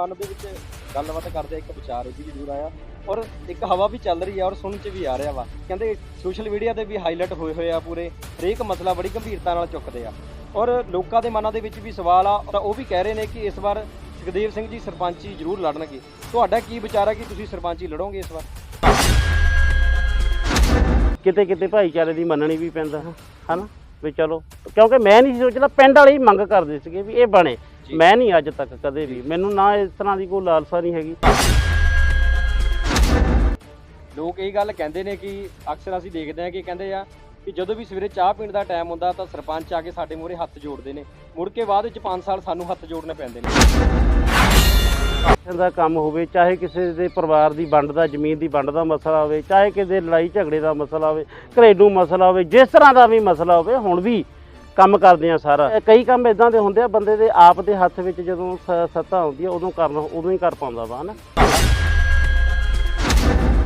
ਮਨ ਦੇ ਵਿੱਚ ਗੱਲਬਾਤ ਕਰਦੇ ਇੱਕ ਵਿਚਾਰ ਇਹ ਵੀ ਜ਼ਰੂਰ ਆਇਆ। ਔਰ ਇੱਕ ਹਵਾ ਵੀ ਚੱਲ ਰਹੀ ਆ, ਔਰ ਸੁਣਨ ਚ ਵੀ ਆ ਰਿਹਾ ਵਾ। ਕਹਿੰਦੇ ਸੋਸ਼ਲ ਮੀਡੀਆ ਤੇ ਵੀ ਹਾਈਲਾਈਟ ਹੋਏ ਹੋਏ ਆ ਪੂਰੇ, ਹਰੇਕ ਮਸਲਾ ਬੜੀ ਗੰਭੀਰਤਾ ਨਾਲ ਚੁੱਕਦੇ ਆ। ਔਰ ਲੋਕਾਂ ਦੇ ਮਨਾਂ ਦੇ ਵਿੱਚ ਵੀ ਸਵਾਲ ਆ, ਤਾਂ ਉਹ ਵੀ ਕਹਿ ਰਹੇ ਨੇ ਕਿ ਇਸ ਵਾਰ ਸੁਖਦੇਵ ਸਿੰਘ ਜੀ ਸਰਪੰਚੀ ਜ਼ਰੂਰ ਲੜਨਗੇ। ਤੁਹਾਡਾ ਕੀ ਵਿਚਾਰ ਆ ਕਿ ਤੁਸੀਂ ਸਰਪੰਚੀ ਲੜੋਗੇ ਇਸ ਵਾਰ? ਕਿਤੇ ਕਿਤੇ ਭਾਈਚਾਰੇ ਦੀ ਮੰਨਣੀ ਵੀ ਪੈਂਦਾ, ਹਨਾ? ਵੀ ਚਲੋ, ਕਿਉਂਕਿ ਮੈਂ ਨਹੀਂ ਸੀ ਸੋਚਦਾ, ਪਿੰਡ ਵਾਲੇ ਹੀ ਮੰਗ ਕਰਦੇ ਸੀਗੇ ਵੀ ਇਹ ਬਣੇ। ਮੈਂ ਨਹੀਂ ਅੱਜ ਤੱਕ ਕਦੇ ਵੀ। ਮੈਨੂੰ ਨਾ ਇਸ ਤਰ੍ਹਾਂ ਦੀ ਕੋਈ ਲਾਲਸਾ ਨਹੀਂ ਹੈਗੀ। ਲੋਕ ਇਹ ਗੱਲ ਕਹਿੰਦੇ ਨੇ ਕਿ ਅਕਸਰ ਅਸੀਂ ਦੇਖਦੇ ਹਾਂ ਕਿ ਕਹਿੰਦੇ ਆ ਕਿ ਜਦੋਂ ਵੀ ਸਵੇਰੇ ਚਾਹ ਪੀਣ ਦਾ ਟਾਈਮ ਹੁੰਦਾ ਤਾਂ ਸਰਪੰਚ ਆ ਕੇ ਸਾਡੇ ਮੂਹਰੇ ਹੱਥ ਜੋੜਦੇ ਨੇ। ਮੁੜ ਕੇ ਬਾਅਦ ਵਿੱਚ 5 ਸਾਲ ਸਾਨੂੰ ਹੱਥ ਜੋੜਨੇ ਪੈਂਦੇ ਨੇ। ਦਾ ਕੰਮ ਹੋਵੇ ਚਾਹੇ ਕਿਸੇ ਦੇ ਪਰਿਵਾਰ ਦੀ ਵੰਡ ਦਾ ਜ਼ਮੀਨ ਦੀ ਵੰਡ ਦਾ ਮਸਲਾ ਹੋਵੇ ਚਾਹੇ ਕਿਸੇ ਦੇ ਲੜਾਈ ਝਗੜੇ ਦਾ ਮਸਲਾ ਹੋਵੇ ਘਰੇਲੂ ਮਸਲਾ ਹੋਵੇ ਜਿਸ ਤਰ੍ਹਾਂ ਦਾ ਵੀ ਮਸਲਾ ਹੋਵੇ ਹੁਣ ਵੀ ਕੰਮ ਕਰਦੇ ਆ ਸਾਰਾ। ਕਈ ਕੰਮ ਇਦਾਂ ਦੇ ਹੁੰਦੇ ਆ ਬੰਦੇ ਦੇ ਆਪ ਦੇ ਹੱਥ ਵਿੱਚ ਜਦੋਂ ਸੱਤਾ ਆਉਂਦੀ ਆ ਉਦੋਂ ਕਰਨ ਉਦੋਂ ਹੀ ਕਰ ਪਾਉਂਦਾ ਵਾ ਹਨਾ?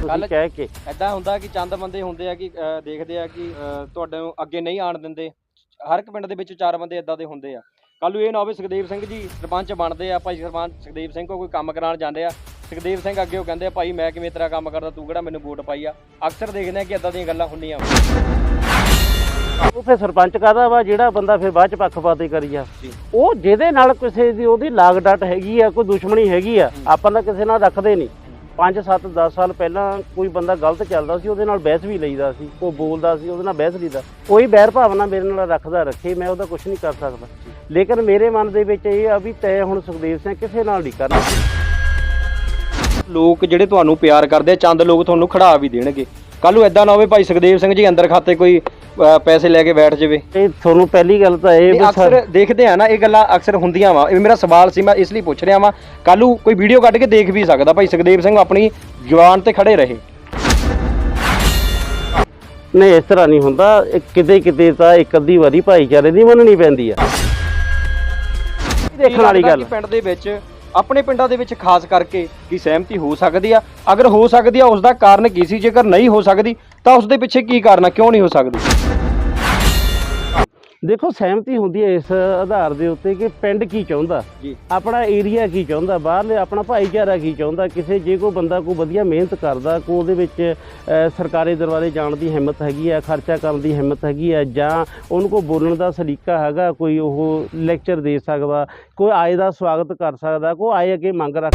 ਤੁਸੀਂ ਕਹਿ ਕੇ। ਐਦਾਂ ਹੁੰਦਾ ਕਿ ਚੰਦ ਬੰਦੇ ਹੁੰਦੇ ਆ ਕਿ ਅਹ, ਦੇਖਦੇ ਆ ਕਿ ਅਹ, ਤੁਹਾਡੇ ਨੂੰ ਅੱਗੇ ਨਹੀਂ ਆਣ ਦਿੰਦੇ। ਹਰ ਇੱਕ ਪਿੰਡ ਦੇ ਵਿੱਚ ਚਾਰ ਬੰਦੇ ਇਦਾਂ ਦੇ ਹੁੰਦੇ ਆ। ਕੱਲ ਨੂੰ ਇਹ ਨਾ ਹੋਵੇ ਸੁਖਦੇਵ ਸਿੰਘ ਜੀ ਸਰਪੰਚ ਬਣਦੇ ਆ ਭਾਈ ਸਰਪੰਚ ਸੁਖਦੇਵ ਸਿੰਘ ਕੋਲ ਕੋਈ ਕੰਮ ਕਰਾਉਣ ਜਾਂਦੇ ਆ। ਸੁਖਦੇਵ ਸਿੰਘ ਅੱਗੇ ਉਹ ਕਹਿੰਦੇ ਆ ਭਾਈ ਮੈਂ ਕਿਵੇਂ ਤੇਰਾ ਕੰਮ ਕਰਦਾ ਤੂੰ ਕਿਹੜਾ ਮੈਨੂੰ ਵੋਟ ਪਾਈ ਆ? ਅਕਸਰ ਦੇਖਦੇ ਆ ਕਿ ਇਦਾਂ ਦੀਆਂ ਗੱਲਾਂ ਹੁੰਦੀਆਂ ਉਹ ਫਿਰ ਸਰਪੰਚ ਕਾਹਦਾ ਵਾ? ਜਿਹੜਾ ਬੰਦਾ ਫਿਰ ਬਾਅਦ ਚ ਪੱਖਪਾਤੀ ਕਰੀ ਆ। ਜੀ। ਉਹ ਜਿਹਦੇ ਨਾਲ ਕਿਸੇ ਦੀ ਉਹਦੀ ਲਾਗ ਡਟ ਹੈਗੀ ਆ ਕੋਈ ਦੁਸ਼ਮਣੀ ਹੈਗੀ ਆ ਆਪਾਂ ਤਾਂ ਕਿਸੇ ਨਾਲ ਰੱਖਦੇ ਨਹੀਂ। 5 7 10 ਸਾਲ ਪਹਿਲਾਂ ਕੋਈ ਬੰਦਾ ਗਲਤ ਚੱਲਦਾ ਸੀ ਉਹਦੇ ਨਾਲ ਬਹਿਸ ਵੀ ਲਈਦਾ ਸੀ ਉਹ ਬੋਲਦਾ ਸੀ ਉਹਦੇ ਨਾਲ ਬਹਿਸ ਲਈਦਾ। ਕੋਈ ਬੈਰ ਭਾਵਨਾ ਮੇਰੇ ਨਾਲ ਰੱਖਦਾ ਰੱਖੇ ਮੈਂ ਉਹਦਾ ਕੁਝ ਨਹੀਂ ਕਰ ਸਕਦਾ। ਲੇਕਿਨ ਮੇਰੇ ਮਨ ਦੇ ਵਿੱਚ ਇਹ ਆ ਵੀ ਤੈ ਹੁਣ ਸੁਖਦੇਵ ਸਿੰਘ ਕਿਸੇ ਨਾਲ ਨਹੀਂ ਕਰਨਾ। ਲੋਕ ਜਿਹੜੇ ਤੁਹਾਨੂੰ ਪਿਆਰ ਕਰਦੇ ਆ ਚੰਦ ਲੋਕ ਤੁਹਾਨੂੰ ਖੜਾ ਵੀ ਦੇਣਗੇ। ਕੱਲ ਨੂੰ ਐਦਾਂ ਨਾ ਹੋਵੇ ਭਾਈ ਸੁਖਦੇਵ ਸਿੰਘ ਜੀ ਅੰਦਰ ਖਾਤੇ ਕੋਈ ਅਹ, ਪੈਸੇ ਲੈ ਕੇ ਬੈਠ ਜਾਵੇ। ਇਹ ਤੁਹਾਨੂੰ ਪਹਿਲੀ ਗੱਲ ਤਾਂ ਇਹ ਇਹ ਵੀ ਅਕਸਰ ਦੇਖਦੇ ਆ ਨਾ ਇਹ ਗੱਲਾਂ ਅਕਸਰ ਹੁੰਦੀਆਂ ਵਾ। ਇਹ ਮੇਰਾ ਸਵਾਲ ਸੀ ਮੈਂ ਇਸ ਲਈ ਪੁੱਛ ਰਿਹਾ ਵਾਂ ਕੱਲ ਕੋਈ ਵੀਡੀਓ ਕੱਢ ਕੇ ਦੇਖ ਵੀ ਸਕਦਾ ਭਾਈ ਸੁਖਦੇਵ ਸਿੰਘ ਆਪਣੀ ਜਵਾਨ ਤੇ ਖੜੇ ਰਹੇ। ਨਹੀਂ ਇਸ ਤਰ੍ਹਾਂ ਨਹੀਂ ਹੁੰਦਾ। ਇਹ ਕਿਤੇ ਕਿਤੇ ਤਾਂ ਇੱਕ ਅੱਧੀ ਵਾਰੀ ਭਾਈਚਾਰੇ ਦੀ ਮੰਨਣੀ ਪੈਂਦੀ ਆ। ਦੇਖਣ ਵਾਲੀ ਗੱਲ ਕਿ ਪਿੰਡ ਦੇ ਵਿੱਚ ਆਪਣੇ ਪਿੰਡਾਂ ਦੇ ਵਿੱਚ ਖਾਸ ਕਰਕੇ ਕੀ ਸਹਿਮਤੀ ਹੋ ਸਕਦੀ ਆ? ਅਗਰ ਹੋ ਸਕਦੀ ਆ ਉਸ ਦਾ ਕਾਰਨ ਕੀ ਸੀ? ਜੇਕਰ ਨਹੀਂ ਹੋ ਸਕਦੀ ਤਾਂ ਉਸ ਦੇ ਪਿੱਛੇ ਕੀ ਕਾਰਨ ਆ? ਕਿਉਂ ਨਹੀਂ ਹੋ ਸਕਦੀ? ਦੇਖੋ ਸਹਿਮਤੀ ਹੁੰਦੀ ਹੈ ਇਸ ਆਧਾਰ ਦੇ ਉੱਤੇ ਕਿ ਪਿੰਡ ਕੀ ਚਾਹੁੰਦਾ? ਜੀ। ਆਪਣਾ ਏਰੀਆ ਕੀ ਚਾਹੁੰਦਾ? ਬਾਹਰਲੇ ਆਪਣਾ ਭਾਈਚਾਰਾ ਕੀ ਚਾਹੁੰਦਾ? ਕਿਸੇ ਜੇ ਕੋਈ ਬੰਦਾ ਕੋਈ ਵਧੀਆ ਮਿਹਨਤ ਕਰਦਾ ਕੋ ਉਹਦੇ ਵਿੱਚ ਸਰਕਾਰੀ ਦਰਬਾਰੇ ਜਾਣ ਦੀ ਹਿੰਮਤ ਹੈਗੀ ਆ ਖਰਚਾ ਕਰਨ ਦੀ ਹਿੰਮਤ ਹੈਗੀ ਆ ਜਾਂ ਉਹਨੂੰ ਕੋਈ ਬੋਲਣ ਦਾ ਸਲੀਕਾ ਹੈਗਾ ਕੋਈ ਉਹ ਲੈਕਚਰ ਦੇ ਸਕਦਾ ਕੋਈ ਆਏ ਦਾ ਸਵਾਗਤ ਕਰ ਸਕਦਾ ਕੋਈ ਆਏ ਅੱਗੇ ਮੰਗ ਰੱਖ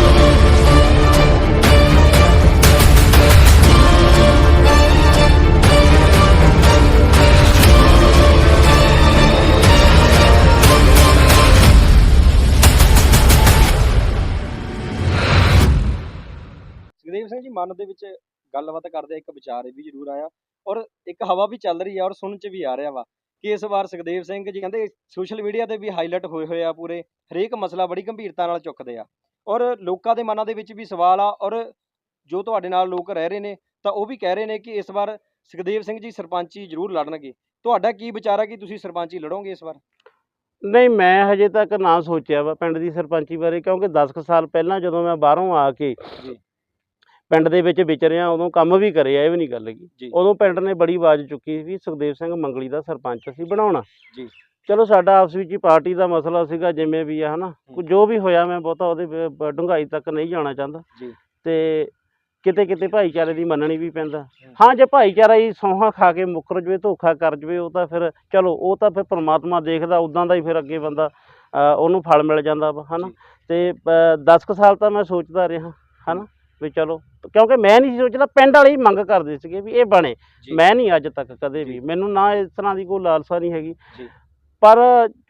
ਮਨ ਦੇ ਵਿੱਚ ਗੱਲਬਾਤ ਕਰਦੇ ਇੱਕ ਵਿਚਾਰ ਇਹ ਵੀ ਜ਼ਰੂਰ ਆਇਆ ਔਰ ਇੱਕ ਹਵਾ ਵੀ ਚੱਲ ਰਹੀ ਆ ਔਰ ਸੁਣਨ ਚ ਵੀ ਆ ਰਿਹਾ ਵਾ ਕਿ ਇਸ ਵਾਰ ਸੁਖਦੇਵ ਸਿੰਘ ਜੀ ਕਹਿੰਦੇ ਸੋਸ਼ਲ ਮੀਡੀਆ ਤੇ ਵੀ ਹਾਈਲਾਈਟ ਹੋਏ ਹੋਏ ਆ ਪੂਰੇ ਹਰੇਕ ਮਸਲਾ ਬੜੀ ਗੰਭੀਰਤਾ ਨਾਲ ਚੁੱਕਦੇ ਆ ਔਰ ਲੋਕਾਂ ਦੇ ਮਨਾਂ ਦੇ ਵਿੱਚ ਵੀ ਸਵਾਲ ਆ ਔਰ ਜੋ ਤੁਹਾਡੇ ਨਾਲ ਲੋਕ ਰਹਿ ਰਹੇ ਨੇ ਤਾਂ ਉਹ ਵੀ ਕਹਿ ਰਹੇ ਨੇ ਕਿ ਇਸ ਵਾਰ ਸੁਖਦੇਵ ਸਿੰਘ ਜੀ ਸਰਪੰਚੀ ਜ਼ਰੂਰ ਲੜਨਗੇ ਤੁਹਾਡਾ ਕੀ ਵਿਚਾਰ ਆ ਕਿ ਤੁਸੀਂ ਸਰਪੰਚੀ ਲੜੋਗੇ ਇਸ ਵਾਰ ਨਹੀਂ ਮੈਂ ਹਜੇ ਤੱਕ ਨਾ ਸੋਚਿਆ ਵਾ ਪਿੰਡ ਦੀ ਸਰਪੰਚੀ ਬਾਰੇ ਕਿਉਂਕਿ 10 ਕੁ ਸਾਲ ਪਹਿਲਾਂ ਜਦੋਂ ਮੈਂ ਬਾਹਰੋਂ ਆ ਕੇ। ਪਿੰਡ ਦੇ ਵਿੱਚ ਵਿਚਰਿਆ ਉਦੋਂ ਕੰਮ ਵੀ ਕਰਿਆ ਇਹ ਵੀ ਨਹੀਂ ਗੱਲ ਹੈਗੀ। ਉਦੋਂ ਪਿੰਡ ਨੇ ਬੜੀ ਆਵਾਜ਼ ਚੁੱਕੀ ਵੀ ਸੁਖਦੇਵ ਸਿੰਘ ਮੰਗਲੀ ਦਾ ਸਰਪੰਚ ਅਸੀਂ ਬਣਾਉਣਾ। ਜੀ। ਚਲੋ ਸਾਡਾ ਆਪਸ ਵਿੱਚ ਹੀ ਪਾਰਟੀ ਦਾ ਮਸਲਾ ਸੀਗਾ ਜਿਵੇਂ ਵੀ ਆ ਹਨਾ। ਜੋ ਵੀ ਹੋਇਆ ਮੈਂ ਬਹੁਤਾ ਉਹਦੇ ਡੂੰਘਾਈ ਤੱਕ ਨਹੀਂ ਜਾਣਾ ਚਾਹੁੰਦਾ। ਜੀ। ਤੇ ਕਿਤੇ ਕਿਤੇ ਭਾਈਚਾਰੇ ਦੀ ਮੰਨਣੀ ਵੀ ਪੈਂਦਾ। ਹਾਂ। ਜੇ ਭਾਈਚਾਰਾ ਹੀ ਸੌਹਾਂ ਖਾ ਕੇ ਮੁੱਕਰ ਜਵੇ ਧੋਖਾ ਕਰ ਜਵੇ ਉਹ ਤਾਂ ਫਿਰ ਚਲੋ ਉਹ ਤਾਂ ਫਿਰ ਪ੍ਰਮਾਤਮਾ ਦੇਖਦਾ ਉਦਾਂ ਦਾ ਹੀ ਫਿਰ ਅੱਗੇ ਬੰਦਾ ਉਹਨੂੰ ਫਲ ਮਿਲ ਜਾਂਦਾ ਵਾ ਹਨਾ। ਤੇ 10 ਕੁ ਸਾਲ ਤਾਂ ਮੈਂ ਸੋਚਦਾ ਰਿਹਾ ਹਨਾ। ਵੀ ਚਲੋ ਕਿਉਂਕਿ ਮੈਂ ਨਹੀਂ ਸੋਚਦਾ ਪਿੰਡ ਵਾਲੇ ਹੀ ਮੰਗ ਕਰਦੇ ਸੀਗੇ ਵੀ ਇਹ ਬਣੇ। ਮੈਂ ਨਹੀਂ ਅੱਜ ਤੱਕ ਕਦੇ। ਵੀ ਮੈਨੂੰ ਨਾ ਇਸ ਤਰ੍ਹਾਂ ਦੀ ਕੋਈ ਲਾਲਸਾ ਨਹੀਂ ਹੈਗੀ। ਪਰ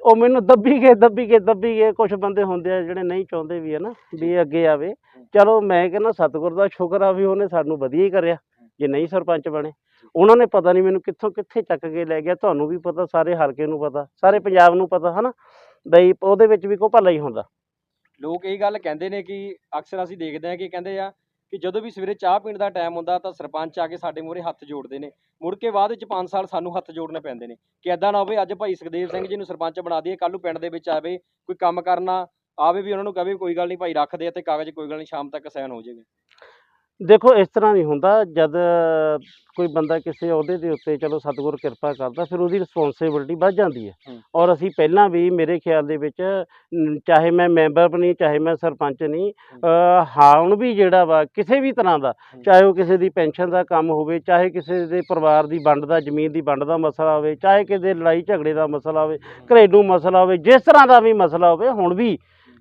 ਉਹ ਮੈਨੂੰ ਦੱਬੀ ਗਏ ਦੱਬੀ ਗਏ ਦੱਬੀ ਗਏ। ਕੁਝ ਬੰਦੇ ਹੁੰਦੇ ਆ ਜਿਹੜੇ ਨਹੀਂ ਚਾਹੁੰਦੇ ਵੀ ਹੈ ਨਾ ਵੀ ਇਹ ਅੱਗੇ ਆਵੇ। ਚਲੋ ਮੈਂ ਕਹਿੰਦਾ ਸਤਿਗੁਰ ਦਾ ਸ਼ੁਕਰ ਆ ਵੀ ਉਹਨੇ ਸਾਨੂੰ ਵਧੀਆ ਹੀ ਕਰਿਆ ਜੇ ਨਹੀਂ ਸਰਪੰਚ ਬਣੇ। ਉਹਨਾਂ ਨੇ ਪਤਾ ਨਹੀਂ ਮੈਨੂੰ ਕਿੱਥੋਂ ਕਿੱਥੇ ਚੱਕ ਕੇ ਲੈ ਗਿਆ ਤੁਹਾਨੂੰ ਵੀ ਪਤਾ ਸਾਰੇ ਹਲਕੇ ਨੂੰ ਪਤਾ ਸਾਰੇ ਪੰਜਾਬ ਨੂੰ ਪਤਾ ਹਨਾ? ਬਈ ਉਹਦੇ ਵਿੱਚ ਵੀ ਕੋਈ ਭਲਾ ਹੀ ਹੁੰਦਾ। ਲੋਕ ਇਹ ਗੱਲ ਕਹਿੰਦੇ ਨੇ ਕਿ ਅਕਸਰ ਅਸੀਂ ਦੇਖਦੇ ਹਾਂ ਕਿ ਕਹਿੰਦੇ ਆ ਕਿ ਜਦੋਂ ਵੀ ਸਵੇਰੇ ਚਾਹ ਪੀਣ ਦਾ ਟਾਈਮ ਹੁੰਦਾ ਤਾਂ ਸਰਪੰਚ ਆ ਕੇ ਸਾਡੇ ਮੂਹਰੇ ਹੱਥ ਜੋੜਦੇ ਨੇ। ਮੁੜ ਕੇ ਬਾਅਦ ਵਿੱਚ 5 ਸਾਲ ਸਾਨੂੰ ਹੱਥ ਜੋੜਨੇ ਪੈਂਦੇ ਨੇ ਕਿ ਐਦਾਂ ਨਾ ਹੋਵੇ, ਅੱਜ ਭਾਈ ਸੁਖਦੇਵ ਸਿੰਘ ਜੀ ਨੂੰ ਸਰਪੰਚ ਬਣਾ ਦਈਏ ਕੱਲ ਨੂੰ ਪਿੰਡ ਦੇ ਵਿੱਚ ਆਵੇ, ਕੋਈ ਕੰਮ ਕਰਨਾ ਆਵੇ ਵੀ ਉਹਨਾਂ ਨੂੰ ਕਹੇ ਕੋਈ ਗੱਲ ਨਹੀਂ ਭਾਈ ਰੱਖ ਦੇ ਤੇ ਕਾਗਜ਼ ਕੋਈ ਗੱਲ ਨਹੀਂ, ਸ਼ਾਮ ਤੱਕ ਸਾਈਨ ਹੋ ਜਾਏਗਾ। ਦੇਖੋ ਇਸ ਤਰ੍ਹਾਂ ਨਹੀਂ ਹੁੰਦਾ ਜਦ ਕੋਈ ਬੰਦਾ ਕਿਸੇ ਅਹੁਦੇ ਦੇ ਉੱਤੇ ਚਲੋ ਸਤਿਗੁਰ ਕਿਰਪਾ ਕਰਦਾ ਫਿਰ ਉਹਦੀ ਰਿਸਪੌਂਸਿਬਿਲਟੀ ਵੱਧ ਜਾਂਦੀ ਹੈ। ਔਰ ਅਸੀਂ ਪਹਿਲਾਂ ਵੀ ਮੇਰੇ ਖਿਆਲ ਦੇ ਵਿੱਚ ਚਾਹੇ ਮੈਂ ਮੈਂਬਰ ਨਹੀਂ ਚਾਹੇ ਮੈਂ ਸਰਪੰਚ ਨਹੀਂ ਹੁਣ ਵੀ ਜਿਹੜਾ ਵਾ ਕਿਸੇ ਵੀ ਤਰ੍ਹਾਂ ਦਾ। ਚਾਹੇ ਉਹ ਕਿਸੇ ਦੀ ਪੈਨਸ਼ਨ ਦਾ ਕੰਮ ਹੋਵੇ ਚਾਹੇ ਕਿਸੇ ਦੇ ਪਰਿਵਾਰ ਦੀ ਵੰਡ ਦਾ ਜ਼ਮੀਨ ਦੀ ਵੰਡ ਦਾ ਮਸਲਾ ਹੋਵੇ ਚਾਹੇ ਕਿਸੇ ਦੇ ਲੜਾਈ ਝਗੜੇ ਦਾ ਮਸਲਾ ਹੋਵੇ ਘਰੇਲੂ ਮਸਲਾ ਹੋਵੇ ਜਿਸ ਤਰ੍ਹਾਂ ਦਾ ਵੀ ਮਸਲਾ ਹੋਵੇ ਹੁਣ ਵੀ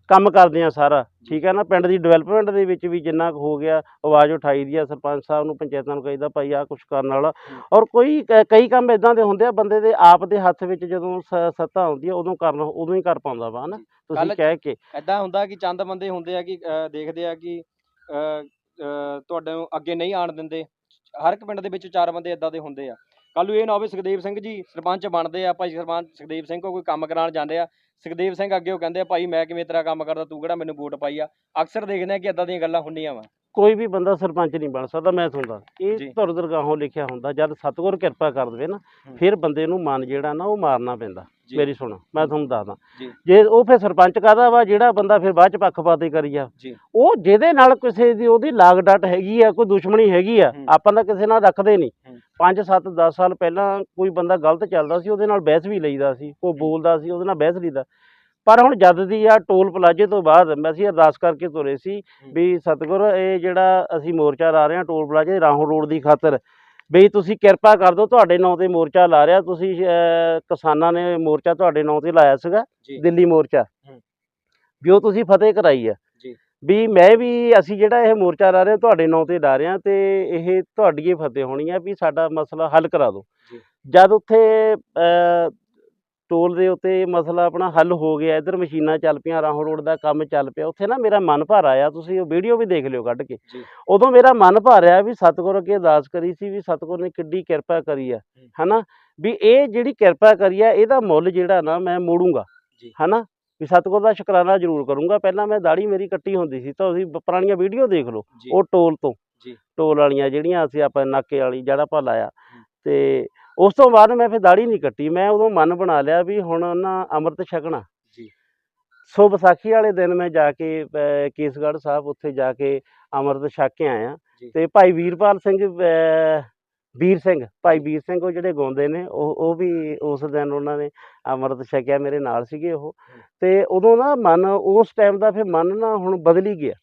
ਕੰਮ ਕਰਦੇ ਆ ਸਾਰਾ ਠੀਕ ਹੈ ਨਾ? ਪਿੰਡ ਦੀ ਡਿਵੈਲਪਮੈਂਟ ਦੇ ਵਿੱਚ ਵੀ ਜਿੰਨਾ ਹੋ ਗਿਆ ਆਵਾਜ਼ ਉਠਾਈ ਦੀ ਆ ਸਰਪੰਚ ਸਾਹਿਬ ਨੂੰ ਪੰਚਾਇਤਾਂ ਨੂੰ ਕਹੀਦਾ ਭਾਈ ਆ ਕੁਛ ਕਰਨ ਵਾਲਾ। ਔਰ ਕੋਈ ਕਈ ਕੰਮ ਇਦਾਂ ਦੇ ਹੁੰਦੇ ਆ ਬੰਦੇ ਦੇ ਆਪ ਦੇ ਹੱਥ ਵਿੱਚ ਜਦੋਂ ਸੱਤਾ ਆਉਂਦੀ ਆ ਉਦੋਂ ਕਰਨ ਉਦੋਂ ਹੀ ਕਰ ਪਾਉਂਦਾ ਵਾ ਹਨਾ? ਤੁਸੀਂ ਕਹਿ ਕੇ। ਐਦਾਂ ਹੁੰਦਾ ਕਿ ਚੰਦ ਬੰਦੇ ਹੁੰਦੇ ਆ ਕਿ ਦੇਖਦੇ ਆ ਕਿ ਤੁਹਾਡੇ ਨੂੰ ਅੱਗੇ ਨਹੀਂ ਆਣ ਦਿੰਦੇ। ਹਰ ਇੱਕ ਪਿੰਡ ਦੇ ਵਿੱਚ ਚਾਰ ਬੰਦੇ ਇਦਾਂ ਦੇ ਹੁੰਦੇ ਆ। ਕੱਲ ਨੂੰ ਇਹ ਨਾ ਹੋਵੇ ਸੁਖਦੇਵ ਸਿੰਘ ਜੀ ਸਰਪੰਚ ਬਣਦੇ ਆ ਭਾਈ ਸਰਪੰਚ ਸੁਖਦੇਵ ਸਿੰਘ ਕੋਈ ਕੰਮ ਕਰਾਉਣ ਜਾਂਦੇ ਆ ਸੁਖਦੇਵ ਸਿੰਘ ਅੱਗੇ ਉਹ ਕਹਿੰਦੇ ਆ, ਭਾਈ ਮੈਂ ਕਿਵੇਂ ਤੇਰਾ ਕੰਮ ਕਰਦਾ, ਤੂੰ ਕਿਹੜਾ ਮੈਨੂੰ ਵੋਟ ਪਾਈ ਆ? ਅਕਸਰ ਦੇਖਦੇ ਆ ਕਿ ਇਦਾਂ ਦੀਆਂ ਗੱਲਾਂ ਹੁੰਦੀਆਂ ਵਾ। ਕੋਈ ਵੀ ਬੰਦਾ ਸਰਪੰਚ ਨਹੀਂ ਬਣ ਸਕਦਾ ਮੈਂ ਸੁਣਦਾ। ਇਹ ਧੁਰ ਦਰਗਾਹੋਂ ਲਿਖਿਆ ਹੁੰਦਾ ਜਦ ਸਤਿਗੁਰ ਕਿਰਪਾ ਕਰ ਦੇਵੇ ਨਾ। ਫਿਰ ਬੰਦੇ ਨੂੰ ਮਨ ਜਿਹੜਾ ਨਾ ਉਹ ਮਾਰਨਾ ਪੈਂਦਾ। ਮੇਰੀ ਸੁਣੋ ਮੈਂ ਤੁਹਾਨੂੰ ਦੱਸਦਾ ਜੀ। ਉਹ ਫਿਰ ਸਰਪੰਚ ਕਾਹਦਾ ਵਾ ਜਿਹੜਾ ਬੰਦਾ ਫਿਰ ਬਾਅਦ ਚ ਪੱਖਪਾਤੀ ਕਰੀ ਜੀ। ਉਹ ਜਿਹਦੇ ਨਾਲ ਕਿਸੇ ਦੀ ਉਹਦੀ ਲਾਗ ਡਟ ਹੈਗੀ ਆ ਕੋਈ ਦੁਸ਼ਮਣੀ ਹੈਗੀ ਆ। ਆਪਾਂ ਤਾਂ ਕਿਸੇ ਨਾਲ ਰੱਖਦੇ ਨਹੀਂ ਹੂੰ। 5 7 10 ਸਾਲ ਪਹਿਲਾਂ ਕੋਈ ਬੰਦਾ ਗਲਤ ਚੱਲਦਾ ਸੀ ਉਹਦੇ ਨਾਲ ਬਹਿਸ ਵੀ ਲਈਦਾ ਸੀ ਕੋਈ ਬੋਲਦਾ ਸੀ ਉਹਦੇ ਨਾਲ ਬਹਿਸ ਲਈਦਾ ਪਰ ਹੁਣ ਜਦ ਦੀ ਆ ਟੋਲ ਪਲਾਜੇ ਤੋਂ ਬਾਅਦ ਮੈਂ ਅਸੀਂ ਅਰਦਾਸ ਕਰਕੇ ਤੁਰੇ ਸੀ ਵੀ ਸਤਿਗੁਰ ਇਹ ਜਿਹੜਾ ਅਸੀਂ ਮੋਰਚਾ ਲਾ ਰਹੇ ਹਾਂ ਟੋਲ ਪਲਾਜੇ ਰਾਹੋਂ ਰੋਡ ਦੀ ਖਾਤਰ ਵੀ ਤੁਸੀਂ ਕਿਰਪਾ ਕਰ ਦਿਓ ਤੁਹਾਡੇ ਨਾਂ ਤੇ ਮੋਰਚਾ ਲਾ ਰਿਹਾ ਤੁਸੀਂ ਕਿਸਾਨਾਂ ਨੇ ਮੋਰਚਾ ਤੁਹਾਡੇ ਨਾਂ ਤੇ ਲਾਇਆ ਸੀਗਾ। ਦਿੱਲੀ ਮੋਰਚਾ। ਵੀ ਉਹ ਤੁਸੀਂ ਫਤਿਹ ਕਰਾਈ ਆ। ਵੀ ਮੈਂ ਵੀ ਅਸੀਂ ਜਿਹੜਾ ਇਹ ਮੋਰਚਾ ਲਾ ਰਹੇ ਹਾਂ, ਤੁਹਾਡੇ ਨਾਂ ਤੇ ਲਾ ਰਹੇ ਹਾਂ ਤੇ ਇਹ ਤੁਹਾਡੀ ਹੀ ਫਤਿਹ ਹੋਣੀ ਆ ਵੀ ਸਾਡਾ ਮਸਲਾ ਹੱਲ ਕਰਾ ਦਿਓ। ਜਦ ਉੱਥੇ ਟੋਲ ਦੇ ਉੱਤੇ ਮਸਲਾ ਆਪਣਾ ਹੱਲ ਹੋ ਗਿਆ ਇੱਧਰ ਮਸ਼ੀਨਾਂ ਚੱਲ ਪਈਆਂ ਰਾਹੋਂ ਰੋਡ ਦਾ ਕੰਮ ਚੱਲ ਪਿਆ ਉੱਥੇ ਨਾ ਮੇਰਾ ਮਨ ਭਰ ਆਇਆ ਤੁਸੀਂ ਉਹ ਵੀਡੀਓ ਵੀ ਦੇਖ ਲਿਓ ਕੱਢ ਕੇ। ਉਦੋਂ ਮੇਰਾ ਮਨ ਭਰ ਆਇਆ ਵੀ ਸਤਿਗੁਰ ਅੱਗੇ ਅਰਦਾਸ ਕਰੀ ਸੀ ਵੀ ਸਤਿਗੁਰ ਨੇ ਕਿੱਡੀ ਕਿਰਪਾ ਕਰੀ ਆ ਹਨਾ? ਵੀ ਇਹ ਜਿਹੜੀ ਕਿਰਪਾ ਕਰੀ ਆ ਇਹਦਾ ਮੁੱਲ ਜਿਹੜਾ ਨਾ ਮੈਂ ਮੋੜੂੰਗਾ। ਹਨਾ? ਵੀ ਸਤਿਗੁਰ ਦਾ ਸ਼ੁਕਰਾਨਾ ਜ਼ਰੂਰ ਕਰੂੰਗਾ ਪਹਿਲਾਂ ਮੈਂ ਦਾੜੀ ਮੇਰੀ ਕੱਟੀ ਹੁੰਦੀ ਸੀ ਤਾਂ ਤੁਸੀਂ ਪੁਰਾਣੀਆਂ ਵੀਡੀਓ ਦੇਖ ਲਓ ਉਹ ਟੋਲ ਤੋਂ। ਟੋਲ ਵਾਲੀਆਂ ਜਿਹੜੀਆਂ ਅਸੀਂ ਆਪਾਂ ਨਾਕੇ ਵਾਲੀ ਜਿਹੜਾ ਆਪਾਂ ਲਾਇਆ ਤੇ ਉਸ ਤੋਂ ਬਾਅਦ ਮੈਂ ਫਿਰ ਦਾੜੀ ਨਹੀਂ ਕੱਟੀ ਮੈਂ ਉਦੋਂ ਮਨ ਬਣਾ ਲਿਆ ਵੀ ਹੁਣ ਨਾ ਅੰਮ੍ਰਿਤ ਛਕਣਾ ਜੀ। ਸੋ ਵਿਸਾਖੀ ਵਾਲੇ ਦਿਨ ਮੈਂ ਜਾ ਕੇ ਕੇਸਗੜ੍ਹ ਸਾਹਿਬ ਉੱਥੇ ਜਾ ਕੇ ਅੰਮ੍ਰਿਤ ਛਕ ਕੇ ਆਇਆ। ਤੇ ਭਾਈ ਵੀਰਪਾਲ ਸਿੰਘ ਵੀਰ ਸਿੰਘ ਭਾਈ ਵੀਰ ਸਿੰਘ ਉਹ ਜਿਹੜੇ ਗਾਉਂਦੇ ਨੇ ਉਹ ਉਹ ਵੀ ਉਸ ਦਿਨ ਉਹਨਾਂ ਨੇ ਅੰਮ੍ਰਿਤ ਛਕਿਆ ਮੇਰੇ ਨਾਲ ਸੀਗੇ ਉਹ ਤੇ ਉਦੋਂ ਨਾ ਮਨ ਉਸ ਟਾਈਮ ਦਾ ਫਿਰ ਮਨ ਨਾ ਹੁਣ ਬਦਲ ਗਿਆ।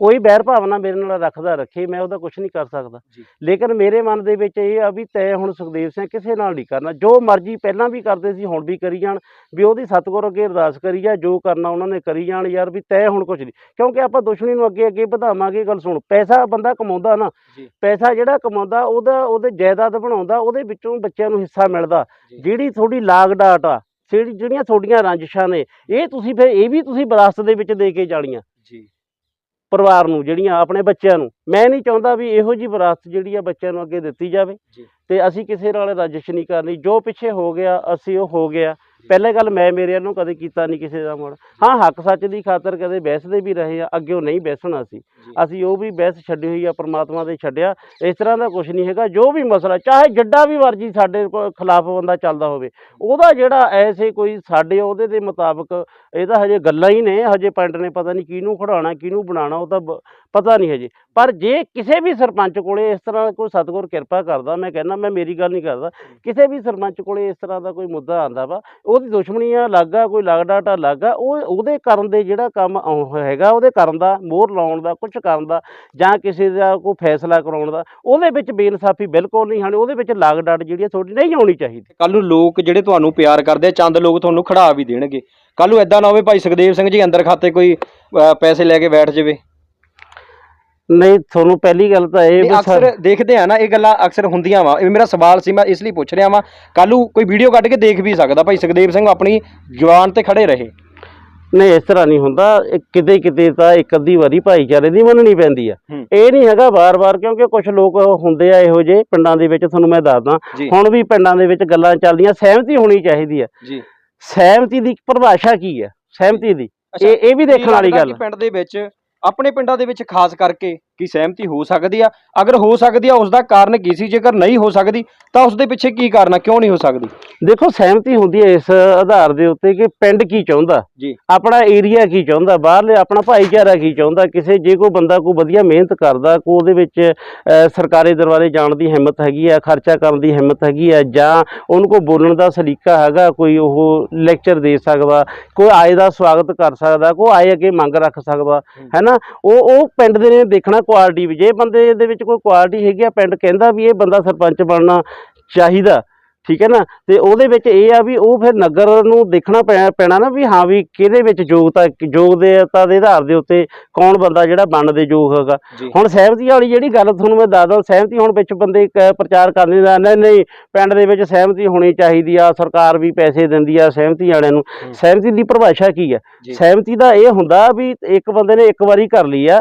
ਕੋਈ ਬੈਰ ਭਾਵਨਾ ਮੇਰੇ ਨਾਲ ਰੱਖਦਾ ਰੱਖੇ ਮੈਂ ਉਹਦਾ ਕੁਝ ਨਹੀਂ ਕਰ ਸਕਦਾ। ਲੇਕਿਨ ਮੇਰੇ ਮਨ ਦੇ ਵਿੱਚ ਇਹ ਆ ਵੀ ਤੈ ਹੁਣ ਸੁਖਦੇਵ ਸਿੰਘ ਕਿਸੇ ਨਾਲ ਨਹੀਂ ਕਰਨਾ ਜੋ ਮਰਜ਼ੀ ਪਹਿਲਾਂ ਵੀ ਕਰਦੇ ਸੀ ਹੁਣ ਵੀ ਕਰੀ ਜਾਣ ਵੀ ਉਹਦੀ ਸਤਿਗੁਰ ਅੱਗੇ ਅਰਦਾਸ ਕਰੀ ਜਾ ਜੋ ਕਰਨਾ ਉਹਨਾਂ ਨੇ ਕਰੀ ਜਾਣ ਯਾਰ ਵੀ ਤੈ ਹੁਣ ਕੁਝ ਨਹੀਂ ਕਿਉਂਕਿ ਆਪਾਂ ਦੁਸ਼ਮਣੀ ਨੂੰ ਅੱਗੇ ਅੱਗੇ ਵਧਾਵਾਂਗੇ ਗੱਲ ਸੁਣ ਪੈਸਾ ਬੰਦਾ ਕਮਾਉਂਦਾ ਨਾ। ਪੈਸਾ ਜਿਹੜਾ ਕਮਾਉਂਦਾ ਉਹਦਾ ਉਹਦੇ ਜਾਇਦਾਦ ਬਣਾਉਂਦਾ ਉਹਦੇ ਵਿੱਚੋਂ ਬੱਚਿਆਂ ਨੂੰ ਹਿੱਸਾ ਮਿਲਦਾ। ਜਿਹੜੀ ਤੁਹਾਡੀ ਲਾਗ ਡਾਟ ਆ ਜਿਹੜੀ ਜਿਹੜੀਆਂ ਤੁਹਾਡੀਆਂ ਰੰਜਿਸ਼ਾਂ ਨੇ ਇਹ ਤੁਸੀਂ ਫਿਰ ਇਹ ਵੀ ਤੁਸੀਂ ਵਿਰਾਸਤ ਦੇ ਵਿੱਚ ਦੇ ਕੇ ਜਾਣੀਆਂ ਜੀ ਪਰਿਵਾਰ ਨੂੰ ਜਿਹੜੀਆਂ ਆਪਣੇ ਬੱਚਿਆਂ ਨੂੰ। ਮੈਂ ਨਹੀਂ ਚਾਹੁੰਦਾ ਵੀ ਇਹੋ ਜੀ ਵਿਰਾਸਤ ਜਿਹੜੀ ਆ ਬੱਚਿਆਂ ਨੂੰ ਅੱਗੇ ਦਿੱਤੀ ਜਾਵੇ। ਤੇ ਅਸੀਂ ਕਿਸੇ ਨਾਲ ਰੰਜਿਸ਼ ਨਹੀਂ ਕਰਨੀ ਜੋ ਪਿੱਛੇ ਹੋ ਗਿਆ ਅਸੀਂ ਉਹ ਹੋ ਗਿਆ। ਪਹਿਲੇ ਗੱਲ ਮੈਂ ਮੇਰੇ ਵੱਲੋਂ ਕਦੇ ਕੀਤਾ ਨਹੀਂ ਕਿਸੇ ਦਾ ਮੋੜ। ਹਾਂ ਹੱਕ ਸੱਚ ਦੀ ਖਾਤਰ ਕਦੇ ਬਹਿਸਦੇ ਵੀ ਰਹੇ ਆ ਅੱਗੇ ਉਹ ਨਹੀਂ ਬਹਿਸਣਾ ਸੀ। ਅਸੀਂ ਉਹ ਵੀ ਬਹਿਸ ਛੱਡੀ ਹੋਈ ਆ ਪ੍ਰਮਾਤਮਾ ਦੇ ਛੱਡਿਆ। ਇਸ ਤਰ੍ਹਾਂ ਦਾ ਕੁਝ ਨਹੀਂ ਹੈਗਾ। ਜੋ ਵੀ ਮਸਲਾ ਚਾਹੇ ਜੱਡਾ ਵੀ ਵਰਜੀ ਸਾਡੇ ਕੋਲ ਖਿਲਾਫ ਬੰਦਾ ਚੱਲਦਾ ਹੋਵੇ ਉਹਦਾ ਜਿਹੜਾ ਐਸੇ ਕੋਈ ਸਾਡੇ ਉਹਦੇ ਦੇ ਮੁਤਾਬਕ ਇਹ ਤਾਂ ਹਜੇ ਗੱਲਾਂ ਹੀ ਨੇ, ਹਜੇ ਪਿੰਡ ਨੇ ਪਤਾ ਨਹੀਂ ਕਿਹਨੂੰ ਖੜਾਉਣਾ, ਕਿਹਨੂੰ ਬਣਾਉਣਾ, ਉਹ ਤਾਂ ਪਤਾ ਨਹੀਂ ਹਜੇ। ਪਰ ਜੇ ਕਿਸੇ ਵੀ ਸਰਪੰਚ ਕੋਲੇ ਇਸ ਤਰ੍ਹਾਂ ਕੋਈ ਸਤਿਗੁਰ ਕਿਰਪਾ ਕਰਦਾ, ਮੈਂ ਕਹਿੰਦਾ, ਮੈਂ ਮੇਰੀ ਗੱਲ ਨਹੀਂ ਕਰਦਾ, ਕਿਸੇ ਵੀ ਸਰਪੰਚ ਕੋਲੇ ਇਸ ਤਰ੍ਹਾਂ ਦਾ ਕੋਈ ਮੁੱਦਾ ਆਂਦਾ ਵਾ, ਉਹਦੀ ਦੁਸ਼ਮਣੀਆਂ ਅਲੱਗ ਆ ਕੋਈ ਲੱਗਡਾਟਾ ਅਲੱਗ ਆ ਉਹ ਉਹਦੇ ਕਰਨ ਦੇ ਜਿਹੜਾ ਕੰਮ ਹੈਗਾ, ਉਹਦੇ ਕਰਨ ਦਾ, ਮੋਹਰ ਲਾਉਣ ਦਾ ਕੁਝ ਕਰਨ ਦਾ, ਜਾਂ ਕਿਸੇ ਦਾ ਕੋਈ ਫੈਸਲਾ ਕਰਾਉਣ ਦਾ, ਉਹਦੇ ਵਿੱਚ ਬੇਇਨਸਾਫੀ ਬਿਲਕੁਲ ਨਹੀਂ ਹਨ ਉਹਦੇ ਵਿੱਚ ਲਾਗ ਡਾਟ ਜਿਹੜੀ ਆ, ਤੁਹਾਡੀ ਨਹੀਂ ਆਉਣੀ ਚਾਹੀਦੀ। ਕੱਲ ਨੂੰ ਲੋਕ ਜਿਹੜੇ ਤੁਹਾਨੂੰ ਪਿਆਰ ਕਰਦੇ ਆ, ਚੰਦ ਲੋਕ ਤੁਹਾਨੂੰ ਖੜਾ ਵੀ ਦੇਣਗੇ। ਕੱਲ ਨੂੰ ਐਦਾਂ ਨਾ ਹੋਵੇ ਭਾਈ ਸੁਖਦੇਵ ਸਿੰਘ ਜੀ ਅੰਦਰ ਖਾਤੇ ਕੋਈ ਪੈਸੇ ਲੈ ਕੇ ਬੈਠ ਜਾਵੇ। ਨਹੀਂ ਤੁਹਾਨੂੰ ਪਹਿਲੀ ਗੱਲ ਤਾਂ ਇਹ ਇਹ ਵੀ ਸਰ- ਅਕਸਰ ਦੇਖਦੇ ਆ ਨਾ ਇਹ ਗੱਲਾਂ ਅਕਸਰ ਹੁੰਦੀਆਂ ਵਾ। ਇਹ ਮੇਰਾ ਸਵਾਲ ਸੀ ਮੈਂ ਇਸ ਲਈ ਪੁੱਛ ਰਿਹਾ ਵਾਂ ਕੱਲ ਨੂੰ ਕੋਈ ਵੀਡੀਓ ਕੱਢ ਕੇ ਦੇਖ ਵੀ ਸਕਦਾ ਭਾਈ ਸੁਖਦੇਵ ਸਿੰਘ ਆਪਣੀ ਜਵਾਨ ਤੇ ਖੜੇ ਰਹੇ। ਨਹੀਂ ਇਸ ਤਰ੍ਹਾਂ ਨਹੀਂ ਹੁੰਦਾ। ਇਹ ਕਿਤੇ ਕਿਤੇ ਤਾਂ ਇੱਕ ਅੱਧੀ ਵਾਰੀ ਭਾਈਚਾਰੇ ਦੀ ਮੰਨਣੀ ਪੈਂਦੀ ਆ। ਹੂੰ। ਇਹ ਨਹੀਂ ਹੈਗਾ ਵਾਰ-ਵਾਰ ਕਿਉਂਕਿ ਕੁਝ ਲੋਕ ਹੁੰਦੇ ਆ ਇਹੋ ਜਿਹੇ ਪਿੰਡਾਂ ਦੇ ਵਿੱਚ ਤੁਹਾਨੂੰ ਮੈਂ ਦੱਸਦਾ। ਜੀ। ਹੁਣ ਵੀ ਪਿੰਡਾਂ ਦੇ ਵਿੱਚ ਗੱਲਾਂ ਚੱਲਦੀਆਂ ਸਹਿਮਤੀ ਹੋਣੀ ਚਾਹੀਦੀ ਆ। ਜੀ। ਸਹਿਮਤੀ ਦੀ ਪਰਿਭਾਸ਼ਾ ਕੀ ਹੈ? ਸਹਿਮਤੀ ਦੀ। ਇਹ ਇਹ ਵੀ ਦੇਖਣ ਵਾਲੀ ਗੱਲ ਪਿੰਡ ਦੇ ਵਿੱਚ ਆਪਣੇ ਪਿੰਡਾਂ ਦੇ ਵਿੱਚ ਖਾਸ ਕਰਕੇ ਕੀ ਸਹਿਮਤੀ ਹੋ ਸਕਦੀ ਆ। ਅਗਰ ਹੋ ਸਕਦੀ ਆ ਉਸ ਦਾ ਕਾਰਨ ਕੀ ਸੀ? ਜੇਕਰ ਨਹੀਂ ਹੋ ਸਕਦੀ ਤਾਂ ਉਸ ਦੇ ਪਿੱਛੇ ਕੀ ਕਾਰਨ ਆ? ਕਿਉਂ ਨਹੀਂ ਹੋ ਸਕਦੀ? ਦੇਖੋ ਸਹਿਮਤੀ ਹੁੰਦੀ ਹੈ ਇਸ ਆਧਾਰ ਦੇ ਉੱਤੇ ਕਿ ਪਿੰਡ ਕੀ ਚਾਹੁੰਦਾ? ਜੀ। ਆਪਣਾ ਏਰੀਆ ਕੀ ਚਾਹੁੰਦਾ? ਬਾਹਰਲੇ ਆਪਣਾ ਭਾਈਚਾਰਾ ਕੀ ਚਾਹੁੰਦਾ? ਕਿਸੇ ਜੇ ਕੋਈ ਬੰਦਾ ਕੋਈ ਵਧੀਆ ਮਿਹਨਤ ਕਰਦਾ ਕੋ ਉਹਦੇ ਵਿੱਚ ਸਰਕਾਰੀ ਦਰਬਾਰੇ ਜਾਣ ਦੀ ਹਿੰਮਤ ਹੈਗੀ ਆ ਖਰਚਾ ਕਰਨ ਦੀ ਹਿੰਮਤ ਹੈਗੀ ਆ ਜਾਂ ਉਹਨੂੰ ਕੋਈ ਬੋਲਣ ਦਾ ਸਲੀਕਾ ਹੈਗਾ ਕੋਈ ਉਹ ਲੈਕਚਰ ਦੇ ਸਕਦਾ ਕੋਈ ਆਏ ਦਾ ਸਵਾਗਤ ਕਰ ਸਕਦਾ ਕੋਈ ਆਏ ਅੱਗੇ ਮੰਗ ਰੱਖ ਸਕਦਾ ਹੈਨਾ? ਉਹ ਉਹ ਪਿੰਡ ਦੇ ਨੇ ਦੇਖਣਾ ਕੁਆਲਿਟੀ ਵੀ। ਜੇ ਬੰਦੇ ਦੇ ਵਿੱਚ ਕੋਈ ਕੁਆਲਿਟੀ ਹੈਗੀ ਆ ਪਿੰਡ ਕਹਿੰਦਾ ਵੀ ਇਹ ਬੰਦਾ ਸਰਪੰਚ ਬਣਨਾ ਚਾਹੀਦਾ ਠੀਕ ਹੈ ਨਾ? ਤੇ ਉਹਦੇ ਵਿੱਚ ਇਹ ਆ ਵੀ ਉਹ ਫਿਰ ਨਗਰ ਨੂੰ ਦੇਖਣਾ ਪੈਣਾ ਨਾ ਵੀ ਹਾਂ ਵੀ ਕਿਹਦੇ ਵਿੱਚ ਯੋਗਤਾ ਯੋਗਤਾ ਦੇ ਆਧਾਰ ਦੇ ਉੱਤੇ ਕੌਣ ਬੰਦਾ ਜਿਹੜਾ ਬਣਨ ਦੇ ਯੋਗ ਹੈਗਾ। ਹੁਣ ਸਹਿਮਤੀ ਵਾਲੀ ਜਿਹੜੀ ਗੱਲ ਤੁਹਾਨੂੰ ਮੈਂ ਦੱਸਦਾ ਸਹਿਮਤੀ ਹੁਣ ਵਿੱਚ ਬੰਦੇ ਪ੍ਰਚਾਰ ਕਰਦੇ ਨੇ ਨਹੀਂ ਨਹੀਂ ਪਿੰਡ ਦੇ ਵਿੱਚ ਸਹਿਮਤੀ ਹੋਣੀ ਚਾਹੀਦੀ ਆ ਸਰਕਾਰ ਵੀ ਪੈਸੇ ਦਿੰਦੀ ਆ ਸਹਿਮਤੀ ਵਾਲਿਆਂ ਨੂੰ। ਸਹਿਮਤੀ ਦੀ ਪਰਿਭਾਸ਼ਾ ਕੀ ਆ। ਸਹਿਮਤੀ ਦਾ ਇਹ ਹੁੰਦਾ ਵੀ ਇੱਕ ਬੰਦੇ ਨੇ ਇੱਕ ਵਾਰੀ ਕਰ ਲਈ ਆ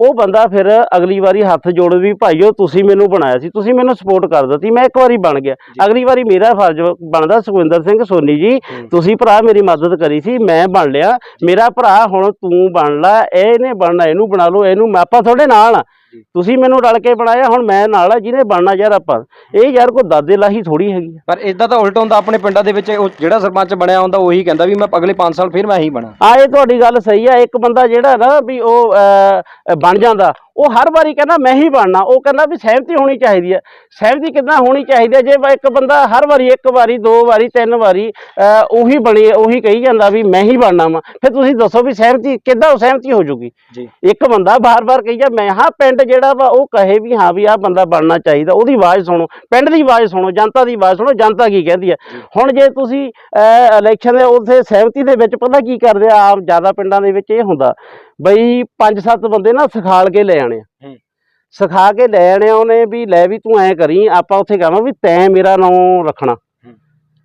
ਉਹ ਬੰਦਾ ਫਿਰ ਅਗਲੀ ਵਾਰੀ ਹੱਥ ਜੋੜ ਵੀ ਭਾਈਓ ਤੁਸੀਂ ਮੈਨੂੰ ਬਣਾਇਆ ਸੀ ਤੁਸੀਂ ਮੈਨੂੰ ਸਪੋਰਟ ਕਰ ਦਿੱਤੀ ਮੈਂ ਇੱਕ ਵਾਰੀ ਬਣ ਗਿਆ। ਅਗਲੀ ਵਾਰੀ ਮੇਰਾ ਫਰਜ਼ ਬਣਦਾ ਸੁਖਵਿੰਦਰ ਸਿੰਘ ਸੋਨੀ ਜੀ। ਤੁਸੀਂ ਭਰਾ ਮੇਰੀ ਮਦਦ ਕਰੀ ਸੀ ਮੈਂ ਬਣ ਲਿਆ ਮੇਰਾ ਭਰਾ ਹੁਣ ਤੂੰ ਬਣ ਲੈ ਇਹਨੇ ਬਣਨਾ ਇਹਨੂੰ ਬਣਾ ਲਓ ਇਹਨੂੰ ਮੈਂ- ਆਪਾਂ ਤੁਹਾਡੇ ਨਾਲ। ਤੁਸੀਂ ਮੈਨੂੰ ਰਲ ਕੇ ਬਣਾਇਆ ਹੁਣ ਮੈਂ ਨਾਲ ਆ ਜਿਹਨੇ ਬਣਨਾ ਯਾਰ ਆਪਾਂ। ਇਹ ਯਾਰ ਕੋਈ ਦਾਦੇ ਲਾਹੀ ਥੋੜੀ ਹੈਗੀ ਆ। ਪਰ ਇਦਾਂ ਤਾਂ ਉਲਟ ਹੁੰਦਾ ਆਪਣੇ ਪਿੰਡਾਂ ਦੇ ਵਿੱਚ ਉਹ ਜਿਹੜਾ ਸਰਪੰਚ ਬਣਿਆ ਹੁੰਦਾ ਉਹੀ ਕਹਿੰਦਾ ਵੀ ਮੈਂ ਅਗਲੇ 5 ਸਾਲ ਫਿਰ ਮੈਂ ਹੀ ਬਣਾ। ਆ ਇਹ ਤੁਹਾਡੀ ਗੱਲ ਸਹੀ ਆ ਇੱਕ ਬੰਦਾ ਜਿਹੜਾ ਨਾ ਵੀ ਉਹ ਅਹ, ਅਹ, ਬਣ ਜਾਂਦਾ ਉਹ ਹਰ ਵਾਰੀ ਕਹਿੰਦਾ ਮੈਂ ਹੀ ਬਣਨਾ ਉਹ ਕਹਿੰਦਾ ਵੀ ਸਹਿਮਤੀ ਹੋਣੀ ਚਾਹੀਦੀ ਹੈ। ਸਹਿਮਤੀ ਕਿੱਦਾਂ ਹੋਣੀ ਚਾਹੀਦੀ ਹੈ? ਜੇ ਇੱਕ ਬੰਦਾ ਹਰ ਵਾਰੀ ਇੱਕ ਵਾਰੀ ਦੋ ਵਾਰੀ ਤਿੰਨ ਵਾਰੀ ਉਹੀ ਬਣੀ ਉਹੀ ਕਹੀ ਜਾਂਦਾ ਵੀ ਮੈਂ ਹੀ ਬਣਨਾ ਵਾ ਫਿਰ ਤੁਸੀਂ ਦੱਸੋ ਵੀ ਸਹਿਮਤੀ ਕਿੱਦਾਂ ਉਹ ਸਹਿਮਤੀ ਹੋ ਜੂਗੀ? ਇੱਕ ਬੰਦਾ ਬਾਰ-ਬਾਰ ਕਹੀ ਜਾ ਮੈਂ ਹਾਂ ਪਿੰਡ ਜਿਹੜਾ ਵਾ ਉਹ ਕਹੇ ਵੀ ਹਾਂ ਵੀ ਆਹ ਬੰਦਾ ਬਣਨਾ ਚਾਹੀਦਾ ਉਹਦੀ ਆਵਾਜ਼ ਸੁਣੋ ਪਿੰਡ ਦੀ ਆਵਾਜ਼ ਸੁਣੋ ਜਨਤਾ ਦੀ ਆਵਾਜ਼ ਸੁਣੋ ਜਨਤਾ ਕੀ ਕਹਿੰਦੀ ਹੈ। ਹੁਣ ਜੇ ਤੁਸੀਂ ਇਲੈਕਸ਼ਨ ਦੇ ਉੱਥੇ ਸਹਿਮਤੀ ਦੇ ਵਿੱਚ ਪਤਾ ਕੀ ਕਰਦੇ ਆ ਆਮ ਜ਼ਿਆਦਾ ਪਿੰਡਾਂ ਦੇ ਵਿੱਚ ਇਹ ਹੁੰਦਾ ਬਈ ਪੰਜ ਸੱਤ ਬੰਦੇ ਨਾ ਸਿਖਾਲ ਕੇ ਲੈ ਆਣੇ ਆ। ਸਿਖਾ ਕੇ ਲੈ ਆਣੇ ਆ ਉਹਨੇ ਵੀ ਲੈ ਵੀ ਤੂੰ ਐ ਕਰੀ ਆਪਾਂ ਉੱਥੇ ਕਹਾਂ ਵੀ ਤੈਂ ਮੇਰਾ ਨਾਮ ਰੱਖਣਾ।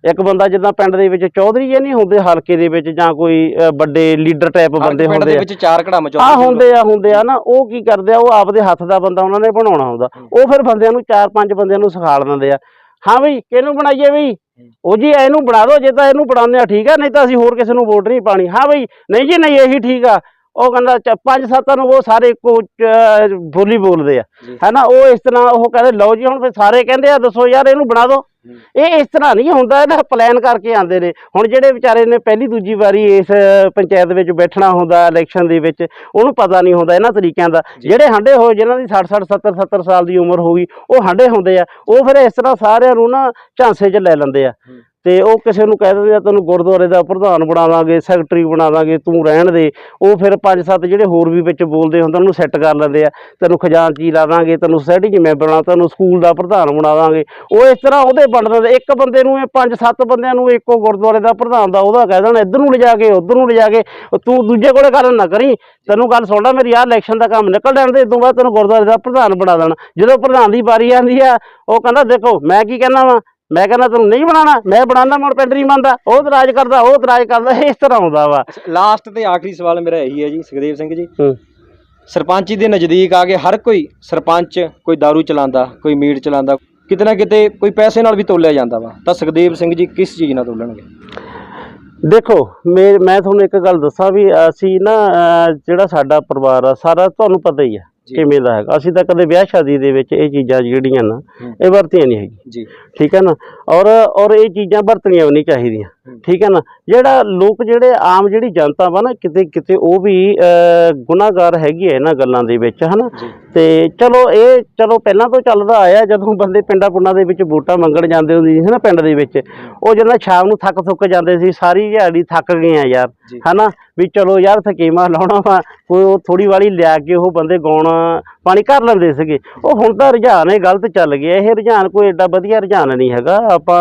ਇੱਕ ਬੰਦਾ ਜਿੱਦਾਂ ਪਿੰਡ ਦੇ ਵਿੱਚ ਚੌਧਰੀ ਜੇ ਨਹੀਂ ਹੁੰਦੇ ਹਲਕੇ ਦੇ ਵਿੱਚ ਜਾਂ ਕੋਈ ਵੱਡੇ ਲੀਡਰ ਟਾਈਪ ਬੰਦੇ ਪਿੰਡ ਹੁੰਦੇ ਦੇ ਆ। ਵਿੱਚ ਚਾਰ ਕੜਾਮ ਚੌਧਰੀ ਆ ਹੁੰਦੇ ਆ ਹੁੰਦੇ ਆ ਨਾ ਉਹ ਕੀ ਕਰਦੇ ਆ ਉਹ ਆਪਦੇ ਹੱਥ ਦਾ ਬੰਦਾ ਉਹਨਾਂ ਨੇ ਬਣਾਉਣਾ ਹੁੰਦਾ। ਉਹ ਫਿਰ ਬੰਦਿਆਂ ਨੂੰ ਚਾਰ ਪੰਜ ਬੰਦਿਆਂ ਨੂੰ ਸਿਖਾਲ ਦਿੰਦੇ ਆ। ਹਾਂ ਬਈ ਕਿਹਨੂੰ ਬਣਾਈਏ ਬਈ? ਉਹ ਜੀ ਇਹਨੂੰ ਬਣਾ ਦਿਓ ਜੇ ਤਾਂ ਇਹਨੂੰ ਬਣਾਉਂਦੇ ਆ ਠੀਕ ਆ ਨਹੀਂ ਤਾਂ ਅਸੀਂ ਹੋਰ ਕਿਸੇ ਨੂੰ ਵੋਟ ਨਹੀਂ ਪਾਣੀ। ਹਾਂ ਬਈ ਨਹੀਂ ਜੀ ਨਹੀਂ ਇਹੀ ਠੀਕ ਆ। ਉਹ ਕਹਿੰਦਾ ਪੰਜ ਸੱਤਾਂ ਨੂੰ ਉਹ ਸਾਰੇ ਇੱਕੋ ਬੋਲੀ ਬੋਲਦੇ ਆ। ਹੈਨਾ ਉਹ ਇਸ ਤਰ੍ਹਾਂ ਉਹ ਕਹਿੰਦੇ ਲਓ ਜੀ ਹੁਣ ਫਿਰ ਸਾਰੇ ਕਹਿੰਦੇ ਆ ਦੱਸੋ ਯਾਰ ਇਹਨੂੰ ਬਣਾ ਦਿਓ ਹੂੰ। ਇਹ ਇਸ ਤਰ੍ਹਾਂ ਨਹੀਂ ਹੁੰਦਾ ਇਹਦਾ ਪਲਾਨ ਕਰਕੇ ਆਉਂਦੇ ਨੇ ਹੁਣ ਜਿਹੜੇ ਵਿਚਾਰੇ ਨੇ ਪਹਿਲੀ ਦੂਜੀ ਵਾਰੀ ਇਸ ਪੰਚਾਇਤ ਵਿੱਚ ਬੈਠਣਾ ਹੁੰਦਾ ਇਲੈਕਸ਼ਨ ਦੇ ਵਿੱਚ ਉਹਨੂੰ ਪਤਾ ਨਹੀਂ ਹੁੰਦਾ ਇਹਨਾਂ ਤਰੀਕਿਆਂ ਦਾ। ਜਿਹੜੇ ਹੰਡੇ ਹੋਏ ਜਿਨ੍ਹਾਂ ਦੀ 60 60 70 70 ਸਾਲ ਦੀ ਉਮਰ ਹੋ ਗਈ ਉਹ ਹੰਡੇ ਹੁੰਦੇ ਆ ਉਹ ਫਿਰ ਇਸ ਤਰ੍ਹਾਂ ਸਾਰਿਆਂ ਨੂੰ ਨਾ ਝਾਂਸੇ 'ਚ ਲੈ ਲੈਂਦੇ ਆ। ਤੇ ਉਹ ਕਿਸੇ ਨੂੰ ਕਹਿ ਦਿੰਦੇ ਆ, ਤੈਨੂੰ ਗੁਰਦੁਆਰੇ ਦਾ ਪ੍ਰਧਾਨ ਬਣਾ ਦਾਂਗੇ ਸੈਕਟਰੀ ਬਣਾ ਦਾਂਗੇ, ਤੂੰ ਰਹਿਣ ਦੇ। ਉਹ ਫਿਰ ਪੰਜ ਸੱਤ ਜਿਹੜੇ ਹੋਰ ਵੀ ਵਿੱਚ ਬੋਲਦੇ ਹੁੰਦੇ ਉਹਨੂੰ ਸੈੱਟ ਕਰ ਲੈਂਦੇ ਆ। ਤੈਨੂੰ ਖਜ਼ਾਨਚੀ ਲਾ ਦਾਂਗੇ, ਤੈਨੂੰ ਸੋਸਾਇਟੀ 'ਚ ਮੈਂਬਰ ਬਣਾ ਤੈਨੂੰ ਸਕੂਲ ਦਾ ਪ੍ਰਧਾਨ ਬਣਾ ਦਾਂਗੇ। ਉਹ ਇਸ ਤਰ੍ਹਾਂ ਉਹਦੇ ਵੰਡ ਦਿੰਦੇ ਇੱਕ ਬੰਦੇ ਨੂੰ ਇਹ ਪੰਜ ਸੱਤ ਬੰਦਿਆਂ ਨੂੰ ਇੱਕੋ ਗੁਰਦੁਆਰੇ ਦਾ ਪ੍ਰਧਾਨ ਦਾ ਉਹਦਾ ਕਹਿ ਦੇਣਾ, ਇੱਧਰ ਨੂੰ ਲਿਜਾ ਕੇ, ਉੱਧਰ ਨੂੰ ਲਿਜਾ ਕੇ ਉਹ ਤੂੰ ਦੂਜੇ ਕੋਲੇ ਗੱਲ ਨਾ ਕਰੀ। ਤੈਨੂੰ ਗੱਲ ਸੁਣਦਾ ਮੇਰੀ, ਆਹ ਇਲੈਕਸ਼ਨ ਦਾ ਕੰਮ ਨਿਕਲ ਜਾਣ ਦੇ ਇਦੋਂ ਬਾਅਦ ਤੈਨੂੰ ਗੁਰਦੁਆਰੇ ਦਾ ਪ੍ਰਧਾਨ ਬਣਾ ਦੇਣਾ। ਜਦੋਂ ਪ੍ਰਧਾਨ ਦੀ ਵਾਰੀ ਆਉਂਦੀ ਆ, ਉਹ ਕਹਿੰਦਾ, ਦੇਖੋ, ਮੈਂ ਕੀ ਕਹਿੰਦਾ ਵਾਂ? ਮੈਂ ਕਹਿੰਦਾ ਤੈਨੂੰ ਨਹੀਂ ਬਣਾਉਣਾ ਮੈਂ ਬਣਾਉਂਦਾ ਮੁੜ ਪਿੰਡ ਨਹੀਂ ਮੰਨਦਾ ਉਹ ਇਤਰਾਜ਼ ਕਰਦਾ ਉਹ ਇਤਰਾਜ਼ ਕਰਦਾ ਇਸ ਤਰ੍ਹਾਂ ਹੁੰਦਾ ਵਾ ਲਾਸਟ ਤੇ ਆਖਰੀ ਸਵਾਲ ਮੇਰਾ ਇਹੀ ਹੈ ਜੀ ਸੁਖਦੇਵ ਸਿੰਘ ਜੀ। ਸਰਪੰਚੀ ਦੇ ਨਜ਼ਦੀਕ ਆ ਕੇ ਹਰ ਕੋਈ ਸਰਪੰਚ ਕੋਈ दारू ਚਲਾਉਂਦਾ ਕੋਈ ਮੀਟ ਚਲਾਉਂਦਾ ਕਿਤੇ ਨਾ ਕਿਤੇ ਕੋਈ ਪੈਸੇ ਨਾਲ ਵੀ ਤੋਲਿਆ ਜਾਂਦਾ ਵਾ ਤਾਂ ਸੁਖਦੇਵ ਸਿੰਘ ਜੀ ਕਿਸ ਚੀਜ਼ ਨਾਲ ਤੋਲਣਗੇ ਦੇਖੋ ਮੈਂ ਮੈਂ ਤੁਹਾਨੂੰ ਇੱਕ ਗੱਲ ਦੱਸਾਂ ਵੀ ਅਸੀਂ ਨਾ ਜਿਹੜਾ ਸਾਡਾ ਪਰਿਵਾਰ ਆ ਸਾਰਾ ਤੁਹਾਨੂੰ ਪਤਾ ਹੀ ਆ। ਕਿਵੇਂ ਦਾ ਹੈਗਾ? ਅਸੀਂ ਤਾਂ ਕਦੇ ਵਿਆਹ ਸ਼ਾਦੀ ਦੇ ਵਿੱਚ ਇਹ ਚੀਜ਼ਾਂ ਜਿਹੜੀਆਂ ਨਾ। ਇਹ ਵਰਤੀਆਂ ਨਹੀਂ ਹੈਗੀ ਜੀ। ਠੀਕ ਹੈ ਨਾ? ਔਰ ਔਰ ਇਹ ਚੀਜ਼ਾਂ ਵਰਤਣੀਆਂ ਵੀ ਨਹੀਂ ਚਾਹੀਦੀਆਂ। ਠੀਕ ਹੈ ਨਾ? ਜਿਹੜਾ ਲੋਕ ਜਿਹੜੇ ਆਮ ਜਿਹੜੀ ਜਨਤਾ ਵਾ ਨਾ ਕਿਤੇ ਕਿਤੇ ਉਹ ਵੀ ਗੁਨਾਹਗਾਰ ਹੈਗੀ ਹੈ ਇਹਨਾਂ ਗੱਲਾਂ ਦੇ ਵਿੱਚ ਹਨਾ? ਤੇ ਚਲੋ ਇਹ ਚਲੋ ਪਹਿਲਾਂ ਤੋਂ ਚੱਲਦਾ ਆਇਆ ਜਦੋਂ ਬੰਦੇ ਪਿੰਡਾਂ ਪੁੰਡਾਂ ਦੇ ਵਿੱਚ ਵੋਟਾਂ ਮੰਗਣ ਜਾਂਦੇ ਹੁੰਦੇ ਸੀ ਨਾ ਪਿੰਡ ਦੇ ਵਿੱਚ। ਉਹ ਜਦੋਂ ਸ਼ਾਮ ਨੂੰ ਥੱਕ ਥੁੱਕ ਜਾਂਦੇ ਸੀ ਸਾਰੀ ਦਿਹਾੜੀ ਥੱਕ ਗਏ ਆ ਯਾਰ ਹਨਾ? ਵੀ ਚਲੋ ਯਾਰ ਥਕੇਮਾ ਲਾਉਣਾ ਵਾ ਕੋਈ ਉਹ ਥੋੜੀ ਵਾਲੀ ਲਿਆ ਕੇ ਉਹ ਬੰਦੇ ਗਾਉਣ ਪਾਣੀ ਕਰ ਲੈਂਦੇ ਸੀਗੇ। ਉਹ ਹੁਣ ਤਾਂ ਰੁਝਾਨ ਇਹ ਗਲਤ ਚੱਲ ਗਿਆ ਇਹ ਰੁਝਾਨ ਕੋਈ ਐਡਾ ਵਧੀਆ ਰੁਝਾਨ ਨਹੀਂ ਹੈਗਾ। ਆਪਾਂ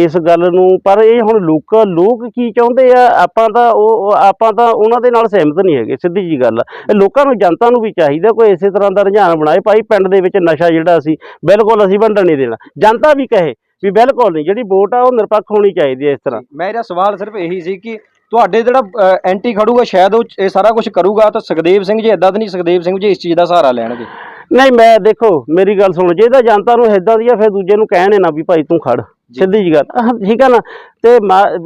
ਇਸ ਗੱਲ ਨੂੰ ਪਰ ਇਹ ਹੁਣ ਲੋਕ ਲੋਕ ਕੀ ਚਾਹੁੰਦੇ ਆ ਆਪਾਂ ਤਾਂ ਉਹ ਆਪਾਂ ਤਾਂ ਉਹਨਾਂ ਦੇ ਨਾਲ ਸਹਿਮਤ ਨਹੀਂ ਹੈਗੇ ਸਿੱਧੀ ਜੀ ਗੱਲ ਲੋਕਾਂ ਨੂੰ ਜਨਤਾ ਨੂੰ ਵੀ ਚਾਹੀਦਾ ਕੋਈ ਇਸੇ ਤਰ੍ਹਾਂ ਦਾ ਰੁਝਾਨ ਬਣਾਏ। ਭਾਈ ਪਿੰਡ ਦੇ ਵਿੱਚ ਨਸ਼ਾ ਜਿਹੜਾ ਅਸੀਂ ਬਿਲਕੁਲ ਅਸੀਂ ਵੰਡਣ ਨਹੀਂ ਦੇਣਾ। ਜਨਤਾ ਵੀ ਕਹੇ ਵੀ ਬਿਲਕੁਲ ਨਹੀਂ ਜਿਹੜੀ ਵੋਟ ਆ ਉਹ ਨਿਰਪੱਖ ਹੋਣੀ ਚਾਹੀਦੀ ਹੈ ਇਸ ਤਰ੍ਹਾਂ। ਮੇਰਾ ਸਵਾਲ ਸਿਰਫ ਇਹੀ ਸੀ ਕਿ ਤੁਹਾਡੇ ਜਿਹੜਾ ਐਂਟੀ ਖੜੂਗਾ ਸ਼ਾਇਦ ਉਹ ਇਹ ਸਾਰਾ ਕੁਝ ਕਰੂਗਾ ਤਾਂ ਸੁਖਦੇਵ ਸਿੰਘ ਜੀ ਇਦਾਂ ਤਾਂ ਨਹੀਂ ਸੁਖਦੇਵ ਸਿੰਘ ਜੀ ਇਸ ਚੀਜ਼ ਦਾ ਸਹਾਰਾ ਲੈਣਗੇ। ਨਹੀਂ ਮੈਂ ਦੇਖੋ ਮੇਰੀ ਗੱਲ ਸੁਣੋ ਜੇ ਤਾਂ ਜਨਤਾ ਨੂੰ ਇਦਾਂ ਦੀ ਆ ਫਿਰ ਦੂਜੇ ਨੂੰ ਕਹਿਣੇ ਨਾ ਵੀ ਭਾਈ ਤੂੰ ਖੜ। ਸਿੱਧੀ ਜੀ ਗੱਲ। ਠੀਕ ਆ ਨਾ? ਤੇ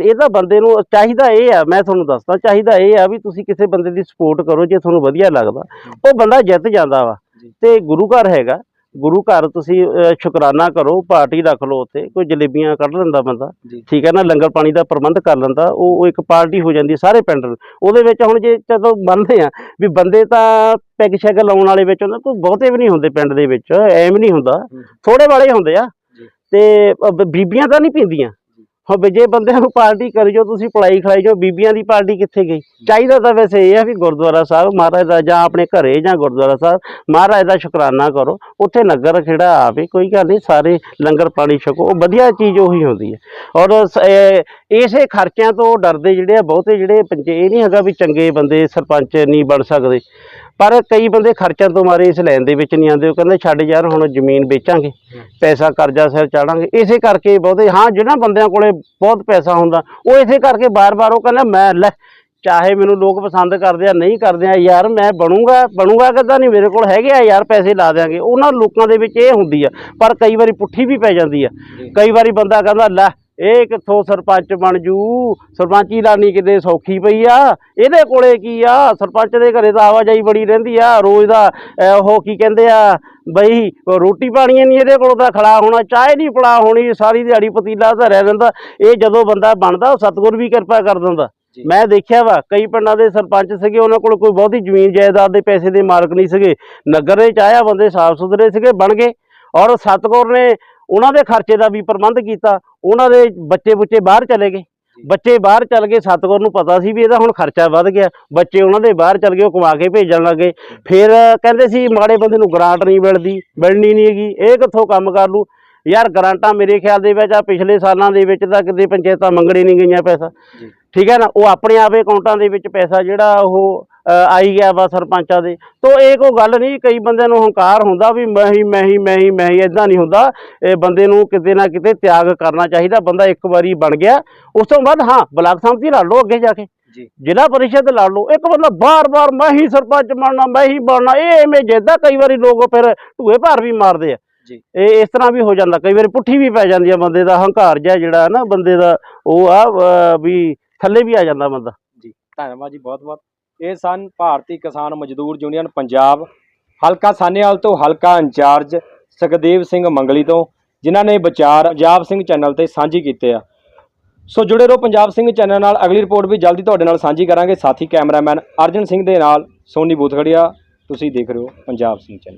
ਇਹ ਤਾਂ ਬੰਦੇ ਨੂੰ ਚਾਹੀਦਾ ਇਹ ਆ ਮੈਂ ਤੁਹਾਨੂੰ ਦੱਸਦਾ ਚਾਹੀਦਾ ਇਹ ਆ ਵੀ ਤੁਸੀਂ ਕਿਸੇ ਬੰਦੇ ਦੀ ਸਪੋਰਟ ਕਰੋ ਜੇ ਤੁਹਾਨੂੰ ਵਧੀਆ ਲੱਗਦਾ। ਉਹ ਬੰਦਾ ਜਿੱਤ ਜਾਂਦਾ ਵਾ। ਤੇ ਗੁਰੂ ਘਰ ਹੈਗਾ। ਗੁਰੂ ਘਰ ਤੁਸੀਂ ਸ਼ੁਕਰਾਨਾ ਕਰੋ ਪਾਰਟੀ ਰੱਖ ਲਓ ਉੱਥੇ ਕੋਈ ਜਲੇਬੀਆਂ ਕੱਢ ਲੈਂਦਾ ਬੰਦਾ। ਠੀਕ ਹੈ ਨਾ? ਲੰਗਰ ਪਾਣੀ ਦਾ ਪ੍ਰਬੰਧ ਕਰ ਲੈਂਦਾ ਉਹ ਇੱਕ ਪਾਰਟੀ ਹੋ ਜਾਂਦੀ ਸਾਰੇ ਪਿੰਡ ਉਹਦੇ ਵਿੱਚ ਹੁਣ ਜੇ ਜਦੋਂ ਮੰਨਦੇ ਆ ਵੀ ਬੰਦੇ ਤਾਂ ਪੈਗ ਸ਼ੈਗ ਲਾਉਣ ਵਾਲੇ ਵਿੱਚ ਹੁੰਦਾ ਕੋਈ ਬਹੁਤੇ ਵੀ ਨਹੀਂ ਹੁੰਦੇ ਪਿੰਡ ਦੇ ਵਿੱਚ ਐਵੇਂ ਨਹੀਂ ਹੁੰਦਾ। ਹੂੰ। ਥੋੜੇ ਵਾਲੇ ਹੁੰਦੇ ਆ। ਤੇ ਬ- ਬੀਬੀਆਂ ਤਾਂ ਨਹੀਂ ਪੀਂਦੀਆਂ। ਹੁਣ ਜੇ ਬੰਦਿਆਂ ਨੂੰ ਪਾਰਟੀ ਕਰੀ ਜੋ ਤੁਸੀਂ ਪੜਾਈ ਖਲਾਈ ਜੋ ਬੀਬੀਆਂ ਦੀ ਪਾਰਟੀ ਕਿੱਥੇ ਗਈ? ਚਾਹੀਦਾ ਤਾਂ ਵੈਸੇ ਇਹ ਆ ਵੀ ਗੁਰਦੁਆਰਾ ਸਾਹਿਬ, ਮਹਾਰਾਜ ਦਾ ਜਾਂ ਆਪਣੇ ਘਰੇ ਜਾਂ ਗੁਰਦੁਆਰਾ ਸਾਹਿਬ, ਮਹਾਰਾਜ ਦਾ ਸ਼ੁਕਰਾਨਾ ਕਰੋ। ਉੱਥੇ ਨਗਰ ਖੇੜਾ ਆਵੇ, ਕੋਈ ਗੱਲ ਨਹੀਂ, ਸਾਰੇ ਲੰਗਰ ਪਾਣੀ ਛਕੋ, ਉਹ ਵਧੀਆ ਚੀਜ਼ ਉਹੀ ਹੁੰਦੀ ਹੈ। ਔਰ ਇਸੇ ਖਰਚਿਆਂ ਤੋਂ ਡਰਦੇ ਜਿਹੜੇ ਆ, ਬਹੁਤੇ ਜਿਹੜੇ ਪੰਚੇ, ਇਹ ਨਹੀਂ ਹੈਗਾ ਵੀ ਚੰਗੇ ਬੰਦੇ, ਸਰਪੰਚ ਨਹੀਂ ਬਣ ਸਕਦੇ। ਪਰ ਕਈ ਬੰਦੇ ਖਰਚਿਆਂ ਤੋਂ ਮਾਰੇ ਇਸ ਲੈਣ ਦੇ ਵਿੱਚ ਨਹੀਂ ਆਉਂਦੇ ਉਹ ਕਹਿੰਦੇ ਛੱਡ ਯਾਰ ਹੁਣ ਜ਼ਮੀਨ ਵੇਚਾਂਗੇ ਪੈਸਾ ਕਰਜ਼ਾ ਸਿਰ ਚਾੜਾਂਗੇ। ਇਸੇ ਕਰਕੇ ਬਹੁਤੇ ਹਾਂ ਜਿਹਨਾਂ ਬੰਦਿਆਂ ਕੋਲੇ ਬਹੁਤ ਪੈਸਾ ਹੁੰਦਾ ਉਹ ਇਸੇ ਕਰਕੇ ਬਾਰ-ਬਾਰ ਉਹ ਕਹਿੰਦਾ ਮੈਂ ਲੈ ਚਾਹੇ ਮੈਨੂੰ ਲੋਕ ਪਸੰਦ ਕਰਦੇ ਆ ਨਹੀਂ ਕਰਦੇ ਆ ਯਾਰ ਮੈਂ ਬਣੂੰਗਾ ਬਣੂੰਗਾ ਕਿੱਦਾਂ ਨਹੀਂ ਮੇਰੇ ਕੋਲ ਹੈਗੇ ਆ ਯਾਰ ਪੈਸੇ ਲਾ ਦਿਆਂਗੇ। ਉਹਨਾਂ ਲੋਕਾਂ ਦੇ ਵਿੱਚ ਇਹ ਹੁੰਦੀ ਆ ਪਰ ਕਈ ਵਾਰੀ ਪੁੱਠੀ ਵੀ ਪੈ ਜਾਂਦੀ ਆ। ਕਈ ਵਾਰੀ ਬੰਦਾ ਕਹਿੰਦਾ ਲੈ ਇਹ ਕਿੱਥੋਂ ਸਰਪੰਚ ਬਣ ਜੂ? ਸਰਪੰਚੀ ਲਾਣੀ ਕਿਤੇ ਸੌਖੀ ਪਈ ਆ? ਇਹਦੇ ਕੋਲੇ ਕੀ ਆ? ਸਰਪੰਚ ਦੇ ਘਰੇ ਤਾਂ ਆਵਾਜਾਈ ਬੜੀ ਰਹਿੰਦੀ ਆ। ਰੋਜ਼ ਦਾ ਉਹ ਕੀ ਕਹਿੰਦੇ ਆ ਬਈ ਰੋਟੀ ਪਾਣੀ ਨਹੀਂ ਇਹਦੇ ਕੋਲ ਤਾਂ ਖੜਾ ਹੋਣਾ ਚਾਹ ਨਹੀਂ ਪੜਾ ਹੋਣੀ ਸਾਰੀ ਦਿਹਾੜੀ ਪਤੀਲਾ ਧਰਿਆ ਰਹਿੰਦਾ। ਇਹ ਜਦੋਂ ਬੰਦਾ ਬਣਦਾ ਉਹ ਸਤਿਗੁਰ ਵੀ ਕਿਰਪਾ ਕਰ ਦਿੰਦਾ। ਮੈਂ ਦੇਖਿਆ ਵਾ ਕਈ ਪਿੰਡਾਂ ਦੇ ਸਰਪੰਚ ਸੀਗੇ ਉਹਨਾਂ ਕੋਲ ਕੋਈ ਬਹੁਤੀ ਜ਼ਮੀਨ ਜਾਇਦਾਦ ਦੇ ਪੈਸੇ ਦੇ ਮਾਲਕ ਨਹੀਂ ਸੀਗੇ। ਨਗਰ ਦੇ ਚ ਆਇਆ ਬੰਦੇ ਸਾਫ਼ ਸੁਥਰੇ ਸੀਗੇ ਬਣ ਗਏ। ਔਰ ਸਤਿਗੁਰ ਨੇ ਉਹਨਾਂ ਦੇ ਖਰਚੇ ਦਾ ਵੀ ਪ੍ਰਬੰਧ ਕੀਤਾ ਉਹਨਾਂ ਦੇ ਬੱਚੇ ਬੁੱਚੇ ਬਾਹਰ ਚਲੇ ਗਏ। ਬੱਚੇ ਬਾਹਰ ਚੱਲ ਗਏ ਸਤਿਗੁਰ ਨੂੰ ਪਤਾ ਸੀ ਵੀ ਇਹਦਾ ਹੁਣ ਖਰਚਾ ਵੱਧ ਗਿਆ। ਬੱਚੇ ਉਹਨਾਂ ਦੇ ਬਾਹਰ ਚੱਲ ਗਏ ਉਹ ਕਮਾ ਕੇ ਭੇਜਣ ਲੱਗੇ। ਫਿਰ ਕਹਿੰਦੇ ਸੀ ਮਾੜੇ ਬੰਦੇ ਨੂੰ ਗ੍ਰਾਂਟ ਨਹੀਂ ਮਿਲਦੀ ਮਿਲਣੀ ਨਹੀਂ ਹੈਗੀ। ਇਹ ਕਿੱਥੋਂ ਕੰਮ ਕਰ ਲੂ ਯਾਰ ਗ੍ਰਾਂਟਾਂ ਮੇਰੇ ਖਿਆਲ ਦੇ ਵਿੱਚ ਆ ਪਿਛਲੇ ਸਾਲਾਂ ਦੇ ਵਿੱਚ ਤਾਂ ਕਿਤੇ ਪੰਚਾਇਤਾਂ ਮੰਗਣੇ ਨਹੀਂ ਗਈਆਂ ਪੈਸਾ। ਠੀਕ ਹੈ ਨਾ? ਉਹ ਆਪਣੇ ਆਪੇ ਅਕਾਊਂਟਾਂ ਦੇ ਵਿੱਚ ਪੈਸਾ ਜਿਹੜਾ ਉਹ ਆਈ ਗਿਆ ਵਾ ਸਰਪੰਚਾਂ ਦੇ। ਤੋਂ ਇਹ ਕੋਈ ਗੱਲ ਨਹੀਂ ਕਈ ਬੰਦਿਆਂ ਨੂੰ ਹੰਕਾਰ ਹੁੰਦਾ ਵੀ ਮੈਂ ਹੀ ਮੈਂ ਹੀ ਮੈਂ ਹੀ ਮੈਂ ਹੀ ਇਦਾਂ ਨਹੀਂ ਹੁੰਦਾ। ਇਹ ਬੰਦੇ ਨੂੰ ਕਿਤੇ ਨਾ ਕਿਤੇ ਤਿਆਗ ਕਰਨਾ ਚਾਹੀਦਾ ਬੰਦਾ ਇੱਕ ਵਾਰੀ ਬਣ ਗਿਆ ਉਸ ਤੋਂ ਬਾਅਦ ਹਾਂ ਬਲਾਕ ਸੰਮਤੀ ਲੜ ਲਓ ਅੱਗੇ ਜਾ ਕੇ। ਜ਼ਿਲ੍ਹਾ ਪਰਿਸ਼ਦ ਲੜ ਲਓ। ਇੱਕ ਬੰਦਾ ਬਾਰ-ਬਾਰ ਮੈਂ ਹੀ ਸਰਪੰਚ ਬਣਨਾ ਮੈਂ ਹੀ ਬਣਨਾ ਇਹ ਐਵੇਂ ਜਿੱਦਾਂ ਕਈ ਵਾਰੀ ਲੋਕ ਫਿਰ ਢੂਏ ਭਾਰ ਵੀ ਮਾਰਦੇ ਆ। ਇਹ ਇਸ ਤਰ੍ਹਾਂ ਵੀ ਹੋ ਜਾਂਦਾ ਕਈ ਵਾਰੀ ਪੁੱਠੀ ਵੀ ਪੈ ਜਾਂਦੀ ਆ ਬੰਦੇ ਦਾ ਹੰਕਾਰ ਜਿਹਾ ਜਿਹੜਾ ਨਾ ਬੰਦੇ ਦਾ ਉਹ ਆ ਵੀ ਥੱਲੇ ਵੀ ਆ ਜਾਂਦਾ ਬੰਦਾ। ਜੀ। ਧੰਨਵਾਦ ਜੀ ਬਹੁਤ ਬਹੁਤ ਇਹ ਸਨ ਭਾਰਤੀ ਕਿਸਾਨ ਮਜ਼ਦੂਰ ਯੂਨੀਅਨ ਪੰਜਾਬ, ਹਲਕਾ ਸਾਨੇਵਾਲ ਤੋਂ ਹਲਕਾ ਇੰਚਾਰਜ ਸੁਖਦੇਵ ਸਿੰਘ ਮੰਗਲੀ ਤੋਂ, ਜਿਨ੍ਹਾਂ ਨੇ ਵਿਚਾਰ ਪੰਜਾਬ ਸਿੰਘ ਚੈਨਲ ਤੇ ਸਾਂਝੀ ਕੀਤੇ ਆ। ਸੋ ਜੁੜੇ ਰਹੋ ਪੰਜਾਬ ਸਿੰਘ ਚੈਨਲ ਨਾਲ, ਅਗਲੀ ਰਿਪੋਰਟ ਵੀ ਜਲਦੀ ਤੁਹਾਡੇ ਨਾਲ ਸਾਂਝੀ ਕਰਾਂਗੇ। ਸਾਥੀ ਕੈਮਰਾਮੈਨ ਅਰਜਨ ਸਿੰਘ ਦੇ ਨਾਲ, ਸੋਨੀ ਬੂਥਗੜੀਆ, ਤੁਸੀਂ ਦੇਖ ਰਹੇ ਹੋ ਪੰਜਾਬ ਸਿੰਘ ਚੈਨਲ।